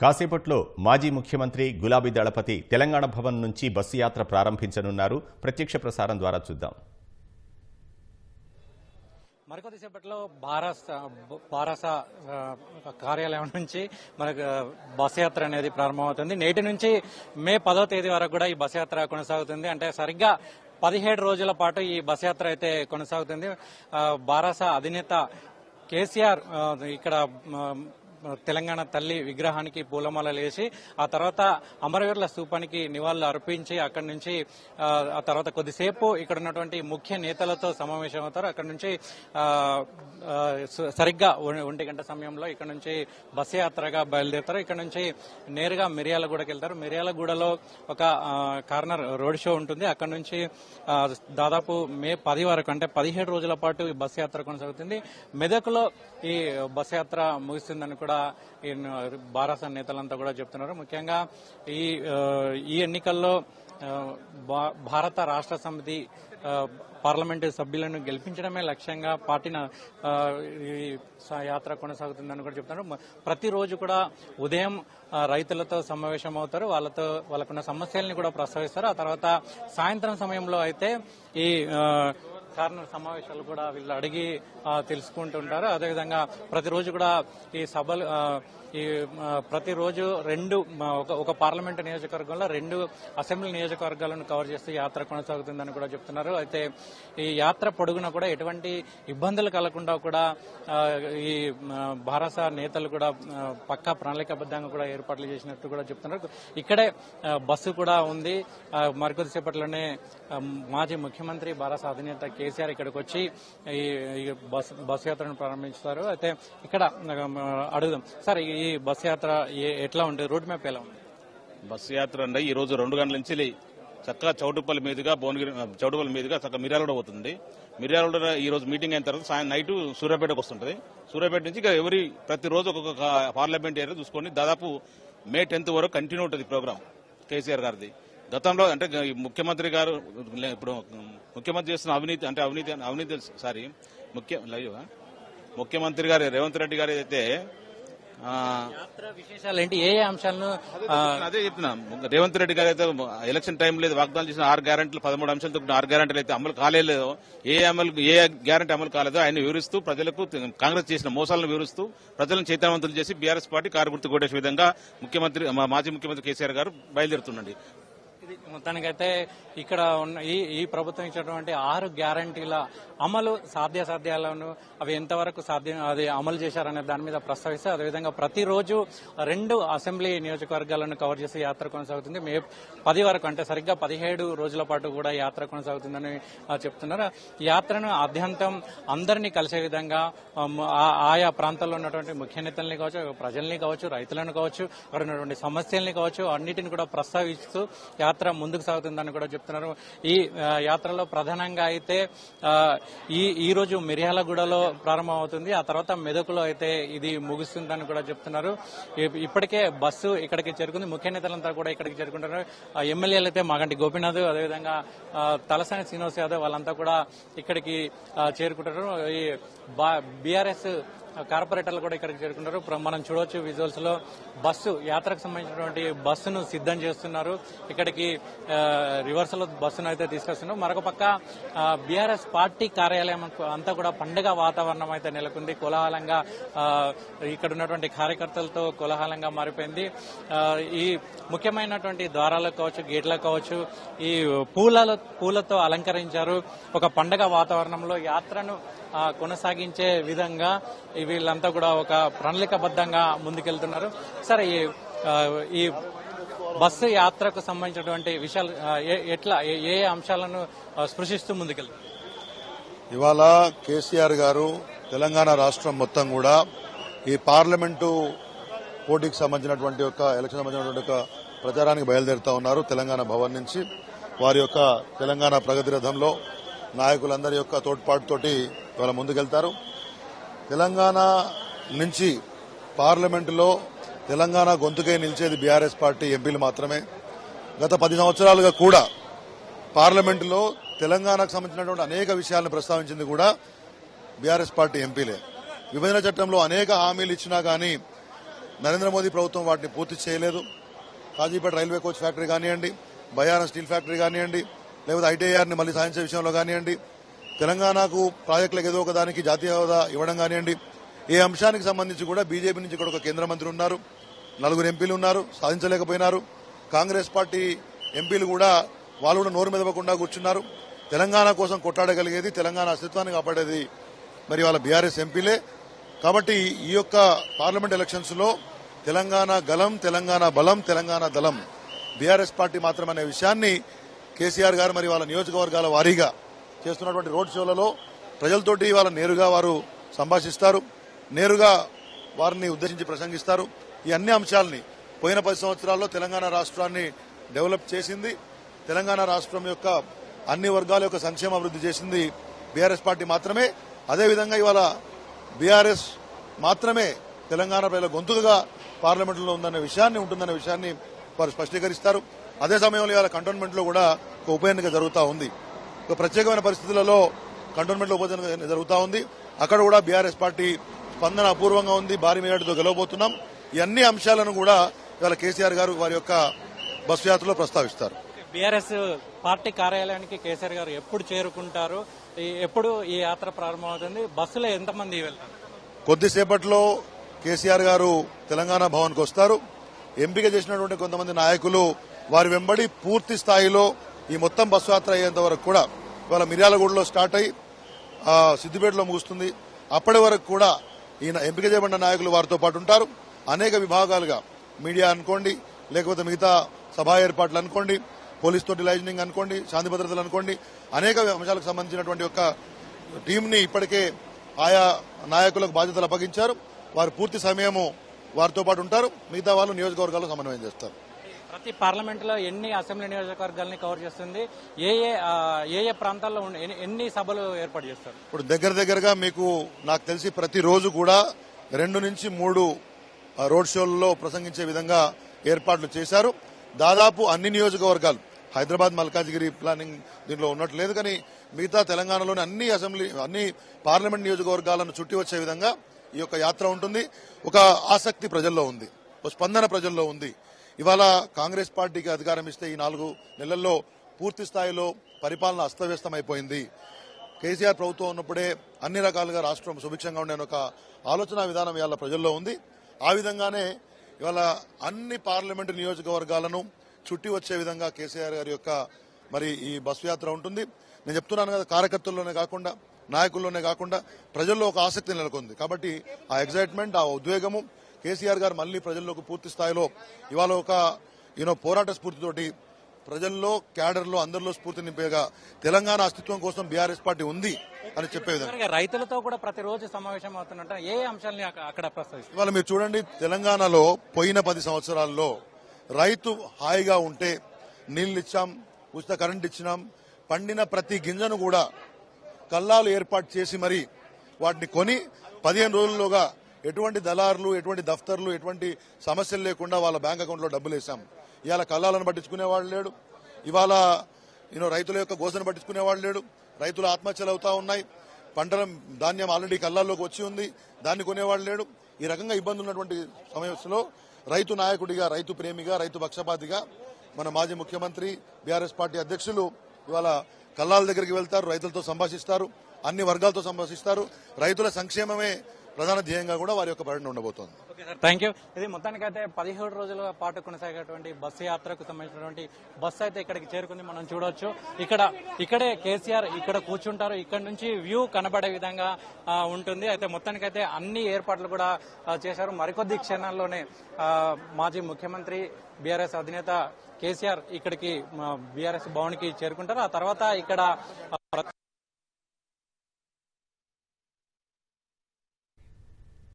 కాసేపట్లో మాజీ ముఖ్యమంత్రి గులాబీ దళపతి తెలంగాణ భవన్ నుంచి బస్సు యాత్ర ప్రారంభించనున్నారు. ప్రత్యక్ష ప్రసారం ద్వారా చూద్దాం. మరికొద్దిసేపట్లో భారత భారస కార్యాలయం నుంచి మనకు బస్ యాత్ర అనేది ప్రారంభమవుతుంది. నేటి నుంచి మే పదో తేదీ వరకు కూడా ఈ బస్ యాత్ర కొనసాగుతుంది. అంటే సరిగ్గా పదిహేడు రోజుల పాటు ఈ బస్ యాత్ర అయితే కొనసాగుతుంది. భారస అధినేత కేసీఆర్ ఇక్కడ తెలంగాణ తల్లి విగ్రహానికి పూలమాలలు వేసి ఆ తర్వాత అమరవీరుల స్తూపానికి నివాళులు అర్పించి అక్కడి నుంచి ఆ, తర్వాత కొద్దిసేపు ఇక్కడ ఉన్నటువంటి ముఖ్య నేతలతో సమావేశం అవుతారు. అక్కడి నుంచి సరిగ్గా ఒంటి గంట సమయంలో ఇక్కడ నుంచి బస్సు యాత్రగా బయలుదేరుతారు. ఇక్కడ నుంచి నేరుగా మిర్యాలగూడకి వెళ్తారు. మిర్యాలగూడలో ఒక కార్నర్ రోడ్ షో ఉంటుంది. అక్కడ నుంచి దాదాపు మే పది వరకు అంటే పదిహేడు రోజుల పాటు ఈ బస్సు యాత్ర కొనసాగుతుంది. మెదక్లో ఈ బస్సు యాత్ర ముగిసిందని కూడా కూడా భారత నేతలంతా కూడా చెప్తున్నారు. ముఖ్యంగా ఈ ఈ ఎన్నికల్లో భా- భారత రాష్ట్ర సమితి పార్లమెంటు సభ్యులను గెలిపించడమే లక్ష్యంగా పార్టీ ఈ యాత్ర కొనసాగుతుందని కూడా చెప్తున్నారు. ప్రతిరోజు కూడా ఉదయం రైతులతో సమావేశం అవుతారు వాళ్ళతో వాళ్ళకున్న సమస్యల్ని కూడా ప్రస్తావిస్తారు. ఆ తర్వాత సాయంత్రం సమయంలో అయితే ఈ ఆ, కార్నర్ సమావేశాలు కూడా వీళ్ళు అడిగి తెలుసుకుంటుంటారు అదేవిధంగా ప్రతిరోజు కూడా ఈ సభలు ఈ ప్రతిరోజు రెండు ఒక ఒక పార్లమెంటు నియోజకవర్గంలో రెండు అసెంబ్లీ నియోజకవర్గాలను కవర్ చేస్తూ యాత్ర కొనసాగుతుందని కూడా చెప్తున్నారు. అయితే ఈ యాత్ర పొడుగున కూడా ఎటువంటి ఇబ్బందులు కలగకుండా కూడా ఈ భారత నేతలు కూడా పక్కా ప్రణాళికాబద్దంగా కూడా ఏర్పాట్లు చేసినట్టు కూడా చెప్తున్నారు. ఇక్కడే బస్సు కూడా ఉంది. మరికొద్దిసేపట్లోనే మాజీ ముఖ్యమంత్రి భారత అధినేత కేసీఆర్ ఇక్కడికి వచ్చి ఈ బస్సు బస్ యాత్రను ప్రారంభిస్తారు. అయితే ఇక్కడ అడుగుదాం. సార్ ఈ బస్ యాత్ర ఏ- ఎట్లా ఉంటుంది? రోడ్ మ్యాప్ ఎలా ఉంది బస్సు యాత్ర అంటే ఈ రోజు రెండు గంటల నుంచి చక్కగా చౌటుపల్లి మీదుగా భువనగిరి చౌటుపల్లి మీదుగా చక్కగా మిర్యాలగూడ పోతుంది. మిర్యాలగూడ ఈ రోజు మీటింగ్ అయిన తర్వాత సాయం నైట్ సూర్యాపేటకు వస్తుంటది. సూర్యాపేట నుంచి ఇక ఎవరి ప్రతిరోజు ఒక్కొక్క పార్లమెంట్ ఏరియా చూసుకొని దాదాపు మే టెన్త్ వరకు కంటిన్యూ ఉంటుంది ప్రోగ్రామ్ కేసీఆర్ గారిది. గతంలో అంటే ముఖ్యమంత్రి గారు ఇప్పుడు ముఖ్యమంత్రి చేస్తున్న అవినీతి అంటే అవినీతి అవినీతి సారీ ముఖ్య లైవ్ ముఖ్యమంత్రి గారు రేవంత్ రెడ్డి గారు అయితే విశేషాలు ఏంటి? ఏ అంశాలను అదే చెప్తున్నా రేవంత్ రెడ్డి గారు అయితే ఎలక్షన్ టైం లేదు వాగ్దానం చేసిన ఆరు గ్యారెంటీలు పదమూడు అంశాలతో ఆరు గ్యారెంటీలు అయితే అమలు కాలేదో ఏ అమలు ఏ గ్యారెంటీ అమలు కాలేదో ఆయన వివరిస్తూ ప్రజలకు కాంగ్రెస్ చేసిన మోసాలను వివరిస్తూ ప్రజలను చైతన్యవంతులు చేసి బీఆర్ఎస్ పార్టీ కారు గుర్తు కొట్టేసే విధంగా ముఖ్యమంత్రి మాజీ ముఖ్యమంత్రి కేసీఆర్ గారు బయలుదేరుతుండండి. మొత్తానికైతే ఇక్కడ ఉన్న ఈ ఈ ప్రభుత్వం ఇచ్చినటువంటి ఆరు గ్యారంటీల అమలు సాధ్యాసాధ్యాలను అవి ఎంతవరకు సాధ్యం అది అమలు చేశారనే దాని మీద ప్రస్తావిస్తే అదేవిధంగా ప్రతిరోజు రెండు అసెంబ్లీ నియోజకవర్గాలను కవర్ చేసే యాత్ర కొనసాగుతుంది. మే పది వరకు అంటే సరిగ్గా పదిహేడు రోజుల పాటు కూడా యాత్ర కొనసాగుతుందని చెప్తున్నారు. యాత్రను ఆద్యంతం అందరినీ కలిసే విధంగా ఆ, ఆయా ప్రాంతాల్లో ఉన్నటువంటి ముఖ్య నేతల్ని కావచ్చు ప్రజల్ని కావచ్చు రైతులను కావచ్చు అక్కడ ఉన్నటువంటి సమస్యల్ని కావచ్చు అన్నిటిని కూడా ప్రస్తావిస్తూ యాత్ర యాత్ర ముందుకు సాగుతుందని కూడా చెప్తున్నారు. ఈ యాత్రలో ప్రధానంగా అయితే ఈ ఈ రోజు మిర్యాలగూడలో ప్రారంభమవుతుంది. ఆ తర్వాత మెదకులో అయితే ఇది ముగుస్తుందని కూడా చెప్తున్నారు. ఇప్పటికే బస్సు ఇక్కడికి చేరుకుంది. ముఖ్య నేతలంతా కూడా ఇక్కడికి చేరుకుంటారు ఎమ్మెల్యేలు అయితే మాగంటి గోపీనాథ్ అదేవిధంగా తలసాని శ్రీనివాస్ యాదవ్ వాళ్ళంతా కూడా ఇక్కడికి చేరుకుంటారు ఈ బీఆర్ఎస్ కార్పొరేటర్లు కూడా ఇక్కడికి చేరుకుంటారు మనం చూడవచ్చు విజువల్స్లో బస్సు యాత్రకు సంబంధించినటువంటి బస్సును సిద్ధం చేస్తున్నారు. ఇక్కడికి రివర్స్లో బస్సును అయితే తీసుకొస్తున్నారు. మరొక పక్క బీఆర్ఎస్ పార్టీ కార్యాలయం అంతా కూడా పండుగ వాతావరణం అయితే నెలకొంది. కోలాహలంగా ఇక్కడ ఉన్నటువంటి కార్యకర్తలతో కోలాహలంగా మారిపోయింది. ఈ ముఖ్యమైనటువంటి ద్వారాలకు కావచ్చు గేట్లకు కావచ్చు ఈ పూల పూలతో అలంకరించారు. ఒక పండగ వాతావరణంలో యాత్రను కొనసాగించే విధంగా వీళ్ళంతా కూడా ఒక ప్రణాళికబద్ధంగా ముందుకెళ్తున్నారు. సరే ఈ ఈ బస్సు యాత్రకు సంబంధించినటువంటి విషయాలు ఏ- ఎట్లా ఏ ఏ అంశాలను స్పృశిస్తూ ముందుకెళ్తారు? ఇవాళ కేసీఆర్ గారు తెలంగాణ రాష్ట్రం మొత్తం కూడా ఈ పార్లమెంటు పోటీకి సంబంధించినటువంటి యొక్క ఎలక్షన్ సంబంధించినటువంటి ఒక ప్రచారానికి బయలుదేరుతా ఉన్నారు తెలంగాణ భవన్ నుంచి. వారి యొక్క తెలంగాణ ప్రగతి రథంలో నాయకులందరి యొక్క తోడ్పాటుతోటి ఇవాళ ముందుకెళ్తారు. తెలంగాణ నుంచి పార్లమెంటులో తెలంగాణ గొంతుకై నిలిచేది బీఆర్ఎస్ పార్టీ ఎంపీలు మాత్రమే. గత పది సంవత్సరాలుగా కూడా పార్లమెంటులో తెలంగాణకు సంబంధించినటువంటి అనేక విషయాలను ప్రస్తావించింది కూడా బీఆర్ఎస్ పార్టీ ఎంపీలే. విభజన చట్టంలో అనేక హామీలు ఇచ్చినా కానీ నరేంద్ర మోదీ ప్రభుత్వం వాటిని పూర్తి చేయలేదు. కాజీపేట రైల్వే కోచ్ ఫ్యాక్టరీ కానివ్వండి బయాన స్టీల్ ఫ్యాక్టరీ కానివ్వండి లేకపోతే ఐటీఐఆర్ని మళ్ళీ సాధించే విషయంలో కానివ్వండి తెలంగాణకు ప్రాజెక్టులకు ఏదో ఒక దానికి జాతీయ హోదా ఇవ్వడం కానివ్వండి ఏ అంశానికి సంబంధించి కూడా బీజేపీ నుంచి ఇక్కడ ఒక కేంద్ర మంత్రి ఉన్నారు నలుగురు ఎంపీలు ఉన్నారు సాధించలేకపోయినారు. కాంగ్రెస్ పార్టీ ఎంపీలు కూడా వాళ్ళు కూడా నోరు మెదవకుండా కూర్చున్నారు. తెలంగాణ కోసం కొట్టాడగలిగేది తెలంగాణ అస్తిత్వాన్ని కాపాడేది మరి వాళ్ళ బీఆర్ఎస్ ఎంపీలే. కాబట్టి ఈ యొక్క పార్లమెంట్ ఎలక్షన్స్లో తెలంగాణ గలం తెలంగాణ బలం తెలంగాణ దళం బీఆర్ఎస్ పార్టీ మాత్రమనే విషయాన్ని కేసీఆర్ గారు మరి వాళ్ళ నియోజకవర్గాల వారీగా చేస్తున్నటువంటి రోడ్ షోలలో ప్రజలతోటి వాళ్ళ నేరుగా వారు సంభాషిస్తారు నేరుగా వారిని ఉద్దేశించి ప్రసంగిస్తారు. ఈ అన్ని అంశాలని పోయిన పది సంవత్సరాల్లో తెలంగాణ రాష్ట్రాన్ని డెవలప్ చేసింది. తెలంగాణ రాష్ట్రం యొక్క అన్ని వర్గాల యొక్క సంక్షేమ అభివృద్ధి చేసింది బీఆర్ఎస్ పార్టీ మాత్రమే. అదేవిధంగా ఇవాళ బీఆర్ఎస్ మాత్రమే తెలంగాణ ప్రజల గొంతుగా పార్లమెంట్లో ఉందనే విషయాన్ని ఉంటుందనే విషయాన్ని వారు స్పష్టీకరిస్తారు. అదే సమయంలో ఇవాళ కంటోన్మెంట్లో కూడా ఒక ఉప ఎన్నిక జరుగుతూ ఉంది. ఒక ప్రత్యేకమైన పరిస్థితులలో కంటోన్మెంట్లో ఉప ఎన్నిక జరుగుతూ ఉంది. అక్కడ కూడా బీఆర్ఎస్ పార్టీ స్పందన అపూర్వంగా ఉంది. భారీ మేరటితో గెలవబోతున్నాం. ఈ అన్ని అంశాలను కూడా ఇవాళ కేసీఆర్ గారు వారి యొక్క బస్సు యాత్రలో ప్రస్తావిస్తారు. బీఆర్ఎస్ పార్టీ కార్యాలయానికి కేసీఆర్ గారు ఎప్పుడు చేరుకుంటారు? ఎప్పుడు ఈ యాత్ర ప్రారంభమవుతుంది? బస్సులో ఎంతమంది వెళ్తారు? కొద్దిసేపట్లో కేసీఆర్ గారు తెలంగాణ భవన్కు వస్తారు ఎంపిక చేసినటువంటి కొంతమంది నాయకులు వారి వెంబడి పూర్తి స్థాయిలో ఈ మొత్తం బస్సు యాత్ర అయ్యేంత వరకు కూడా ఇవాళ మిర్యాలగూడలో స్టార్ట్ అయ్యి సిద్దిపేటలో ముగుస్తుంది. అప్పటి వరకు కూడా ఈయన ఎంపిక చేయబడిన నాయకులు వారితో పాటు ఉంటారు. అనేక విభాగాలుగా మీడియా అనుకోండి లేకపోతే మిగతా సభా ఏర్పాట్లు అనుకోండి పోలీస్ తోటి లైజనింగ్ అనుకోండి శాంతి భద్రతలు అనుకోండి అనేక అంశాలకు సంబంధించినటువంటి ఒక టీంని ఇప్పటికే ఆయా నాయకులకు బాధ్యతలు అప్పగించారు. వారు పూర్తి సమయము వారితో పాటు ఉంటారు. మిగతా వాళ్ళు నియోజకవర్గాల్లో సమన్వయం చేస్తారు. ప్రతి పార్లమెంట్లో ఎన్ని అసెంబ్లీ నియోజకవర్గాల్ని కవర్ చేస్తుంది? ఏ ఏ ఏ ఏ ప్రాంతాల్లో ఎన్ని- ఎన్ని సభలు ఏర్పాటు చేస్తారు? ఇప్పుడు దగ్గర దగ్గరగా మీకు నాకు తెలిసి ప్రతిరోజు కూడా రెండు నుంచి మూడు రోడ్ షోల్లో ప్రసంగించే విధంగా ఏర్పాట్లు చేశారు. దాదాపు అన్ని నియోజకవర్గాలు. హైదరాబాద్ మల్కాజ్గిరి ప్లానింగ్ దీంట్లో ఉన్నట్లు లేదు కానీ మిగతా తెలంగాణలోని అన్ని అసెంబ్లీ అన్ని పార్లమెంట్ నియోజకవర్గాలను చుట్టి వచ్చే విధంగా ఈ యొక్క యాత్ర ఉంటుంది. ఒక ఆసక్తి ప్రజల్లో ఉంది. ఒక స్పందన ప్రజల్లో ఉంది. ఇవాళ కాంగ్రెస్ పార్టీకి అధికారం ఇస్తే ఈ నాలుగు నెలల్లో పూర్తి స్థాయిలో పరిపాలన అస్తవ్యస్తమైపోయింది. కేసీఆర్ ప్రభుత్వం ఉన్నప్పుడే అన్ని రకాలుగా రాష్ట్రం సుభిక్షంగా ఉండే ఒక ఆలోచన విధానం ఇవాళ ప్రజల్లో ఉంది. ఆ విధంగానే ఇవాళ అన్ని పార్లమెంటు నియోజకవర్గాలను చుట్టి వచ్చే విధంగా కేసీఆర్ గారి యొక్క మరి ఈ బస్సు యాత్ర ఉంటుంది. నేను చెప్తున్నాను కదా కార్యకర్తల్లోనే కాకుండా నాయకుల్లోనే కాకుండా ప్రజల్లో ఒక ఆసక్తి నెలకొంది. కాబట్టి ఆ ఎగ్జైట్మెంట్ ఆ ఉద్వేగము కేసీఆర్ గారు మళ్ళీ ప్రజల్లోకి పూర్తి స్థాయిలో ఇవాళ ఒక యూనో పోరాట స్ఫూర్తితోటి ప్రజల్లో క్యాడర్లో అందరిలో స్ఫూర్తి నింపేగా తెలంగాణ అస్తిత్వం కోసం బీఆర్ఎస్ పార్టీ ఉంది అని చెప్పే విధంగా. రైతులతో కూడా ప్రతిరోజు సమావేశం అవుతున్నట్ట ఏ అంశాలని అక్క- అక్కడ ఇవాళ మీరు చూడండి తెలంగాణలో పోయిన పది సంవత్సరాల్లో రైతు హాయిగా ఉంటే నీళ్ళు ఇచ్చాం ఉచిత కరెంట్ ఇచ్చినాం పండిన ప్రతి గింజను కూడా కల్లాలు ఏర్పాటు చేసి మరి వాటిని కొని పదిహేను రోజుల్లోగా ఎటువంటి దళారులు ఎటువంటి దఫ్తర్లు ఎటువంటి సమస్యలు లేకుండా వాళ్ళ బ్యాంక్ అకౌంట్లో డబ్బులు వేసాం ఇవాళ కల్లాలను పట్టించుకునేవాడు లేడు. ఇవాళ యూనో రైతుల యొక్క గోసను పట్టించుకునేవాడు లేడు. రైతులు ఆత్మహత్యలు అవుతా ఉన్నాయి. పంటల ధాన్యం ఆల్రెడీ కళ్ళాల్లోకి వచ్చి ఉంది. దాన్ని కొనేవాడు లేడు. ఈ రకంగా ఇబ్బందులు ఉన్నటువంటి సమయంలో రైతు నాయకుడిగా రైతు ప్రేమిగా రైతు పక్షపాతిగా మన మాజీ ముఖ్యమంత్రి బీఆర్ఎస్ పార్టీ అధ్యక్షులు ఇవాళ కల్లాల దగ్గరికి వెళ్తారు. రైతులతో సంభాషిస్తారు. అన్ని వర్గాలతో సంభాషిస్తారు. రైతుల సంక్షేమమే ప్రధాన ధ్యేయంగా కూడా వారి యొక్క పర్యటన ఉండబోతోంది. థ్యాంక్ యూ ఇది మొత్తానికైతే పదిహేడు రోజుల పాటు కొనసాగేటువంటి బస్సు యాత్రకు సంబంధించినటువంటి బస్సు అయితే ఇక్కడికి చేరుకుంది. మనం చూడవచ్చు ఇక్కడ ఇక్కడే కేసీఆర్ ఇక్కడ కూర్చుంటారు. ఇక్కడ నుంచి వ్యూ కనబడే విధంగా ఉంటుంది. అయితే మొత్తానికైతే అన్ని ఏర్పాట్లు కూడా చేశారు. మరికొద్ది క్షణాల్లోనే మాజీ ముఖ్యమంత్రి బీఆర్ఎస్ అధినేత కేసీఆర్ ఇక్కడికి బీఆర్ఎస్ భవన్కి చేరుకుంటారు. ఆ తర్వాత ఇక్కడ